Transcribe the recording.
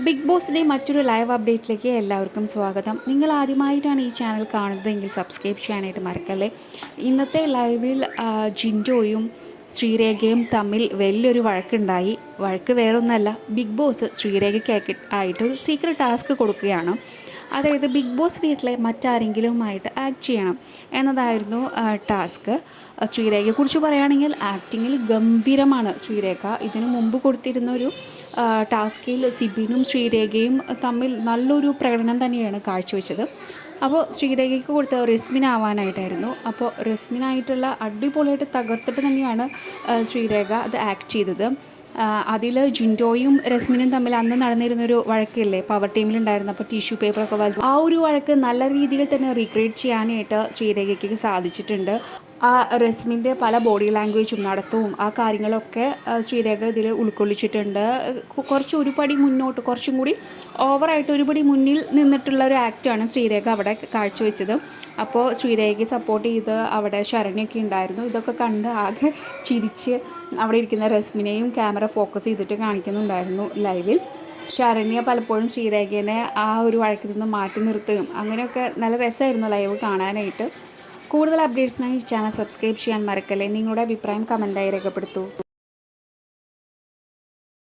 Big ബോസിന്റെ മറ്റൊരു live അപ്ഡേറ്റിലേക്ക് എല്ലാവർക്കും സ്വാഗതം. നിങ്ങൾ ആദ്യമായിട്ടാണ് ഈ ചാനൽ കാണുന്നതെങ്കിൽ സബ്സ്ക്രൈബ് ചെയ്യാനായിട്ട് മറക്കല്ലേ? ഇന്നത്തെ ലൈവിൽ ജിൻഡോയും ശ്രീരേഖയും തമ്മിൽ വലിയൊരു വഴക്കുണ്ടായി. വഴക്ക് വേറൊന്നല്ല ബിഗ് ബോസ് ശ്രീരേഖയ്ക്ക് ആയിട്ട് ഒരു സീക്രട്ട് ടാസ്ക് കൊടുക്കുകയാണ്. അതായത് ബിഗ് ബോസ് വീട്ടിലെ മറ്റാരെങ്കിലുമായിട്ട് ആക്ട് ചെയ്യണം എന്നതായിരുന്നു ടാസ്ക് ശ്രീരേഖയെക്കുറിച്ച് പറയുകയാണെങ്കിൽ ആക്ടിങ്ങിൽ ഗംഭീരമാണ് ശ്രീരേഖ. ഇതിനു മുമ്പ് കൊടുത്തിരുന്ന ഒരു ടാസ്കിൽ സിബിനും ശ്രീരേഖയും തമ്മിൽ നല്ലൊരു പ്രകടനം തന്നെയാണ് കാഴ്ചവെച്ചത്. അപ്പോൾ ശ്രീരേഖയ്ക്ക് കൊടുത്ത റെസ്മിൻ ആവാനായിട്ടായിരുന്നു. അപ്പോൾ റെസ്മിനായിട്ടുള്ള അടിപൊളിയായിട്ട് തകർത്തിട്ട് തന്നെയാണ് ശ്രീരേഖ അത് ആക്ട് ചെയ്തത്. അതിൽ ജിൻഡോയും രസ്മിനും തമ്മിൽ അന്ന് നടന്നിരുന്നൊരു വഴക്കില്ലേ? പവർ ടീമിലുണ്ടായിരുന്നപ്പോൾ ടിഷ്യൂ പേപ്പറൊക്കെ വലിച്ചു ആ ഒരു വഴക്ക് നല്ല രീതിയിൽ തന്നെ റീക്രിയേറ്റ് ചെയ്യാനായിട്ട് ശ്രീരേഖയ്ക്ക് സാധിച്ചിട്ടുണ്ട്. ആ റസ്മിന്റെ പല ബോഡി ലാംഗ്വേജും നടത്തവും ആ കാര്യങ്ങളൊക്കെ ശ്രീരേഖ ഇതിൽ ഉൾക്കൊള്ളിച്ചിട്ടുണ്ട്. കുറച്ച് ഒരുപടി മുന്നോട്ട് കുറച്ചും കൂടി ഓവറായിട്ട് ഒരുപടി മുന്നിൽ നിന്നിട്ടുള്ള ഒരു ആക്റ്റാണ് ശ്രീരേഖ അവിടെ കാഴ്ചവെച്ചത്. അപ്പോൾ ശ്രീരേഖയെ സപ്പോർട്ട് ചെയ്ത് അവിടെ ശരണ്യൊക്കെ ഉണ്ടായിരുന്നു. ഇതൊക്കെ കണ്ട് ആകെ ചിരിച്ച് അവിടെ ഇരിക്കുന്ന റസ്മിനെയും ക്യാമറ ഫോക്കസ് ചെയ്തിട്ട് കാണിക്കുന്നുണ്ടായിരുന്നു ലൈവിൽ ശരണ്യ പലപ്പോഴും ശ്രീരേഖനെ ആ ഒരു വഴക്കിൽ നിന്ന് മാറ്റി നിർത്തുകയും അങ്ങനെയൊക്കെ നല്ല രസമായിരുന്നു ലൈവ് കാണാനായിട്ട്. കൂടുതൽ അപ്ഡേറ്റ്സിനായി ചാനൽ സബ്സ്ക്രൈബ് ചെയ്യാൻ മറക്കല്ലേ? നിങ്ങളുടെ അഭിപ്രായം കമന്റായി രേഖപ്പെടുത്തൂ.